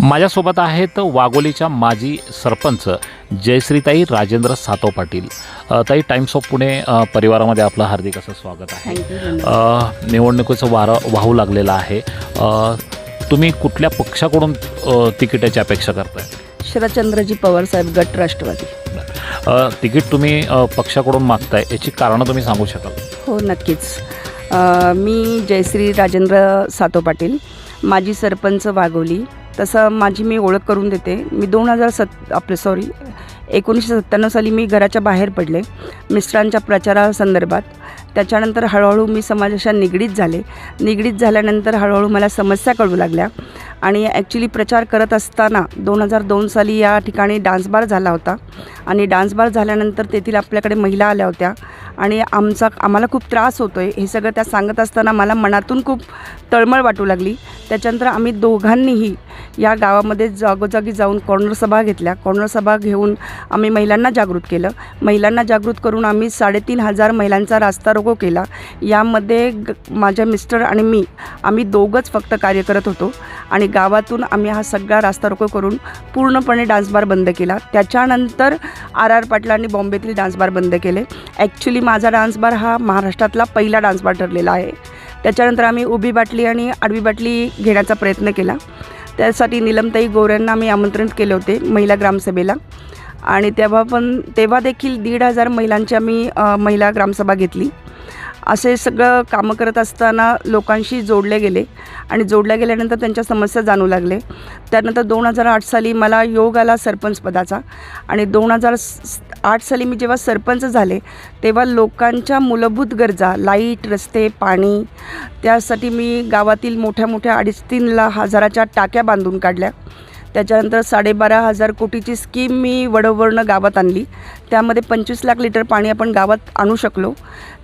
माझ्यासोबत आहेत वाघोलीच्या माजी सरपंच जयश्रीताई राजेंद्र सातव पाटील. ताई टाइम्स ऑफ पुणे परिवारामध्ये आपलं हार्दिक असं स्वागत आहे. निवडणुकीचं वारं वाहू लागलेलं आहे. तुम्ही कुठल्या पक्षाकडून तिकिटाची अपेक्षा करताय? शरदचंद्रजी पवार साहेब गट राष्ट्रवादी. तिकीट तुम्ही पक्षाकडून मागताय याची कारणं तुम्ही सांगू शकाल? हो नक्कीच. मी जयश्री राजेंद्र सातो पाटील. माझी सरपंच वागवली तसं माझी मी ओळख करून देते. मी दोन हजार सत आपलं सॉरी एकोणीसशे सत्त्याण्णव साली मी घराच्या बाहेर पडले मिस्टरांच्या प्रचारासंदर्भात. त्याच्यानंतर हळूहळू मी समाजाच्या निगडीत झाले. निगडीत झाल्यानंतर हळूहळू मला समस्या कळू लागल्या आणि ॲक्च्युली प्रचार करत असताना दोन हजार दोन साली या ठिकाणी डान्स बार झाला होता. आणि डान्स बार झाल्यानंतर तेथील आपल्याकडे महिला आल्या होत्या. आणि आमचा आम्हाला खूप त्रास होतो आहे हे सगळं त्या सांगत असताना मला मनातून खूप तळमळ वाटू लागली. त्याच्यानंतर आम्ही दोघांनीही या गावामध्ये जागोजागी जाऊन कॉर्नर सभा घेतल्या. कॉर्नर सभा घेऊन आम्ही महिलांना जागृत केलं. महिलांना जागृत करून आम्ही साडेतीन हजार महिलांचा रास्ता रोको केला. यामध्ये ग माझ्या मिस्टर आणि मी आम्ही दोघंच फक्त कार्य करत होतो आणि गावातून आम्ही हा सगळा रास्ता रोको करून पूर्णपणे डान्स बार बंद केला. त्याच्यानंतर आर आर पाटलांनी बॉम्बेतील डान्स बार बंद केले. ॲक्च्युली माझा डान्स बार हा महाराष्ट्रातला पहिला डान्स बार ठरलेला आहे. त्याच्यानंतर आम्ही उभी बाटली आणि आडवी बाटली घेण्याचा प्रयत्न केला. त्यासाठी निलमताई गोऱ्यांना आम्ही आमंत्रित केले होते महिला ग्रामसभेला. आणि तेव्हा पण तेव्हा देखील दीड हजार महिलांची आम्ही महिला ग्रामसभा घेतली. असे सगळं कामं करत असताना लोकांशी जोडले गेले. आणि जोडल्या गेल्यानंतर त्यांच्या समस्या जाणू लागले. त्यानंतर दोन हजार आठ साली मला योग आला सरपंच पदाचा. आणि दोन हजार आठ साली मी जेव्हा सरपंच झाले तेव्हा लोकांच्या मूलभूत गरजा लाइट रस्ते पाणी त्यासाठी मी गावातील मोठ्या मोठ्या अडीच तीन ला हजाराच्या टाक्या बांधून काढल्या. त्याच्यानंतर साडेबारा हजार कोटीची स्कीम मी वडवरणं गावात आणली. त्यामध्ये पंचवीस लाख लिटर पाणी आपण गावात आणू शकलो.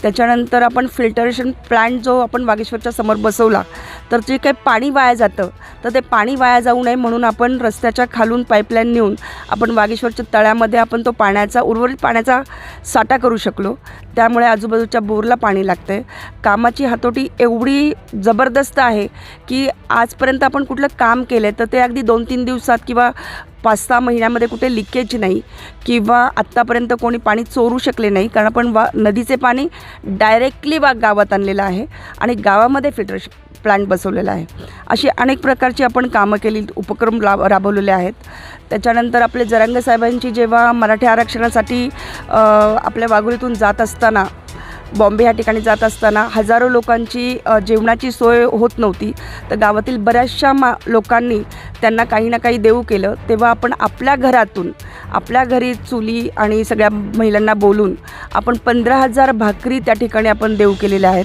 त्याच्यानंतर आपण फिल्टरेशन प्लॅन्ट जो आपण वागेश्वरच्या समोर बसवला तर जे काही पाणी वाया जातं तर ते पाणी वाया जाऊ नये म्हणून आपण रस्त्याच्या खालून पाईपलाईन नेऊन आपण वागेश्वरच्या तळ्यामध्ये आपण तो पाण्याचा उर्वरित पाण्याचा साठा करू शकलो. त्यामुळे आजूबाजूच्या बोरला पाणी लागतं आहे कामाची हातोटी एवढी जबरदस्त आहे की आजपर्यंत आपण कुठलं काम केलं आहे तर ते अगदी दोन तीन दिवसात किंवा पाच सहा महिन्यामध्ये कुठे लिकेज नाही किंवा आत्तापर्यंत कोणी पाणी चोरू शकले नाही कारण आपण वा नदीचे पाणी डायरेक्टली वा गावात आणलेलं आहे आणि गावामध्ये फिल्टर प्लांट बसवलेला आहे. अशी अनेक प्रकारची आपण कामं केली उपक्रम राब राबवलेले आहेत. त्याच्यानंतर आपले जरांगे साहेबांची जेव्हा मराठी आरक्षणासाठी आपल्या वाघोलीतून जात असताना बॉम्बे ह्या ठिकाणी जात असताना हजारो लोकांची जेवणाची सोय होत नव्हती. तर गावातील बऱ्याचशा मा लोकांनी त्यांना काही ना काही देऊ केलं. तेव्हा आपण आपल्या घरातून आपल्या घरी चुली आणि सगळ्या महिलांना बोलून आपण पंधरा हजार भाकरी त्या ठिकाणी आपण देऊ केलेल्या आहेत.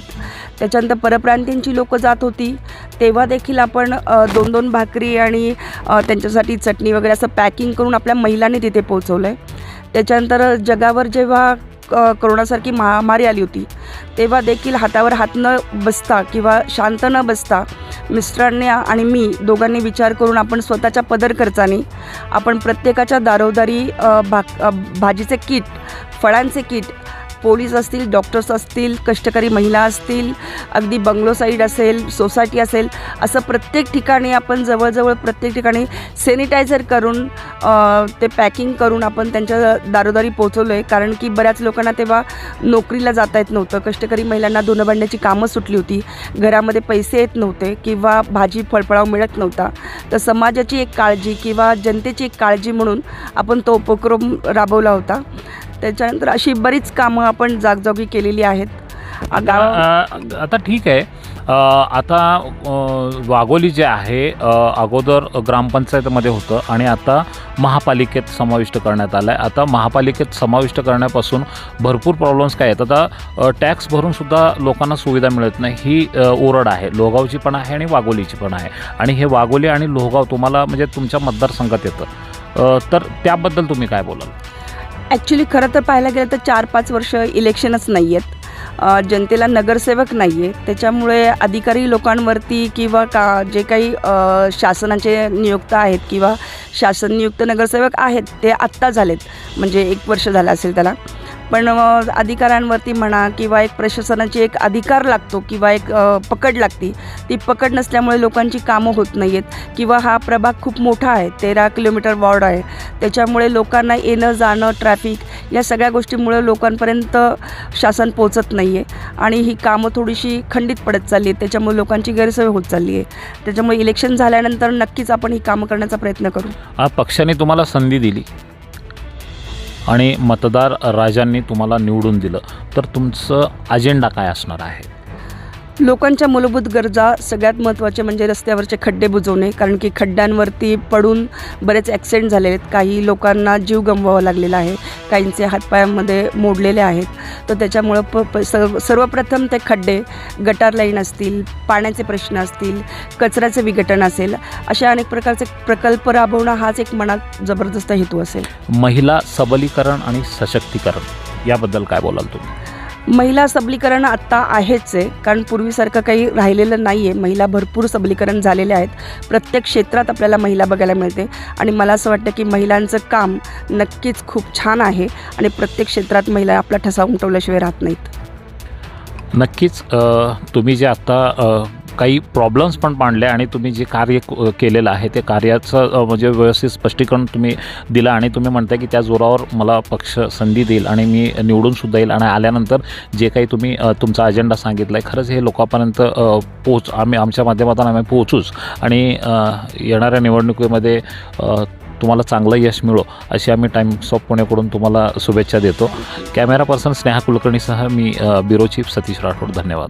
त्याच्यानंतर परप्रांतींची लोकं जात होती. तेव्हा देखील आपण दोन दोन भाकरी आणि त्यांच्यासाठी चटणी वगैरे असं पॅकिंग करून आपल्या महिलांनी तिथे पोचवलं आहे त्याच्यानंतर जगावर जेव्हा करोनासारखी महामारी आली होती. तेव्हा देखील हातावर हात न बसता किंवा शांत न बसता मिस्टरांनी आणि मी दोघांनी विचार करून आपण स्वतःच्या पदर खर्चाने आपण प्रत्येकाच्या दारोदारी अ, भाक भाजीचे किट फळांचे किट पोलीस असतील डॉक्टर्स असतील कष्टकरी महिला असतील अगदी बंगलो साईड असेल सोसायटी असेल असं प्रत्येक ठिकाणी आपण जवळजवळ प्रत्येक ठिकाणी सॅनिटायझर करून ते पॅकिंग करून आपण त्यांच्या दारोदारी पोचवलो आहे कारण की बऱ्याच लोकांना तेव्हा नोकरीला जाता येत नव्हतं. कष्टकरी महिलांना धुणं भांडण्याची कामं सुटली होती. घरामध्ये पैसे येत नव्हते किंवा भाजी फळफळाव मिळत नव्हता. तर समाजाची एक काळजी किंवा जनतेची एक काळजी म्हणून आपण तो उपक्रम राबवला होता. त्याच्यानंतर अशी बरीच कामं आपण जागजागी केलेली आहेत. गाव आता ठीक आहे. आता वाघोली जे आहे अगोदर ग्रामपंचायतीमध्ये होतं आणि आता महापालिकेत समाविष्ट करण्यात आलं आहे आता महापालिकेत समाविष्ट करण्यापासून भरपूर प्रॉब्लेम्स काय आहेत? आता टॅक्स भरून सुद्धा लोकांना सुविधा मिळत नाही. ही ओरड आहे. लोहगावची पण आहे आणि वाघोलीची पण आहे. आणि हे वाघोली आणि लोहगाव तुम्हाला म्हणजे तुमच्या मतदारसंघात येतं. तर त्याबद्दल तुम्ही काय बोलाल? ॲक्च्युली खरं तर पाहायला गेलं तर चार पाच वर्ष इलेक्शनच नाही आहेत जनतेला नगरसेवक नाही आहे त्याच्यामुळे अधिकारी लोकांवरती किंवा का जे काही शासनाचे नियुक्त आहेत किंवा शासन नियुक्त नगरसेवक आहेत ते आत्ता झालेत. म्हणजे एक वर्ष झालं असेल त्याला. पण अधिकाऱ्यांवरती म्हणा किंवा एक प्रशासनाची एक अधिकार लागतो किंवा एक पकड लागती ती पकड नसल्यामुळे लोकांची कामं होत नाही आहेत किंवा हा प्रभाग खूप मोठा आहे तेरा किलोमीटर वॉर्ड आहे. त्याच्यामुळे लोकांना येणं जाणं ट्रॅफिक या सगळ्या गोष्टीमुळे लोकांपर्यंत शासन पोचत नाही आहे आणि ही कामं थोडीशी खंडित पडत चालली आहेत त्याच्यामुळे लोकांची गैरसोय होत चालली आहे त्याच्यामुळे इलेक्शन झाल्यानंतर नक्कीच आपण ही कामं करण्याचा प्रयत्न करू. हा पक्षाने तुम्हाला संधी दिली. आणि मतदार राजांनी तुम्हाला निवडून दिलं. तर तुमचं अजेंडा काय असणार आहे? लोकांच्या मूलभूत गरजा सगळ्यात महत्त्वाचे म्हणजे रस्त्यावरचे खड्डे बुजवणे कारण की खड्ड्यांवरती पडून बरेच ॲक्सिडेंट झालेले आहेत. काही लोकांना जीव गमवावा लागलेला आहे. काहींचे हातपायामध्ये मोडलेले आहेत. तर त्याच्यामुळं प प सर्व सर्वप्रथम ते खड्डे गटार लाईन असतील पाण्याचे प्रश्न असतील कचऱ्याचं विघटन असेल अशा अनेक प्रकारचे प्रकल्प राबवणं हाच एक मनात जबरदस्त हेतू असेल. महिला सबलीकरण आणि सशक्तीकरण याबद्दल काय बोलाल तुम्ही? महिला सबलीकरण आत्ता आहेच आहे कारण पूर्वीसारखं काही राहिलेलं नाही आहे महिला भरपूर सबलीकरण झालेले आहेत. प्रत्येक क्षेत्रात आपल्याला महिला बघायला मिळते. आणि मला असं वाटतं की महिलांचं काम नक्कीच खूप छान आहे आणि प्रत्येक क्षेत्रात महिला आपला ठसा उमटवल्याशिवाय राहत नाहीत. नक्कीच तुम्ही जे आत्ता काही प्रॉब्लेम्स पण मांडले आणि तुम्ही जे कार्य क- केलेलं आहे ते कार्याचं म्हणजे व्यवस्थित स्पष्टीकरण तुम्ही दिलं आणि तुम्ही म्हणताय की त्या जोरावर मला पक्ष संधी देईल आणि मी निवडूनसुद्धा येईल आणि आल्यानंतर जे काही तुम्ही तुमचा अजेंडा सांगितला आहे खरंच हे लोकांपर्यंत पोच आम्ही आमच्या माध्यमातून आम्ही पोहोचूच आणि येणाऱ्या निवडणुकीमध्ये तुम्हाला चांगलं यश मिळो अशी आम्ही टाईम्स ऑफ पुणेकडून तुम्हाला शुभेच्छा देतो. कॅमेरा पर्सन स्नेहा कुलकर्णीसह मी ब्युरो चीफ सतीश राठोड. धन्यवाद.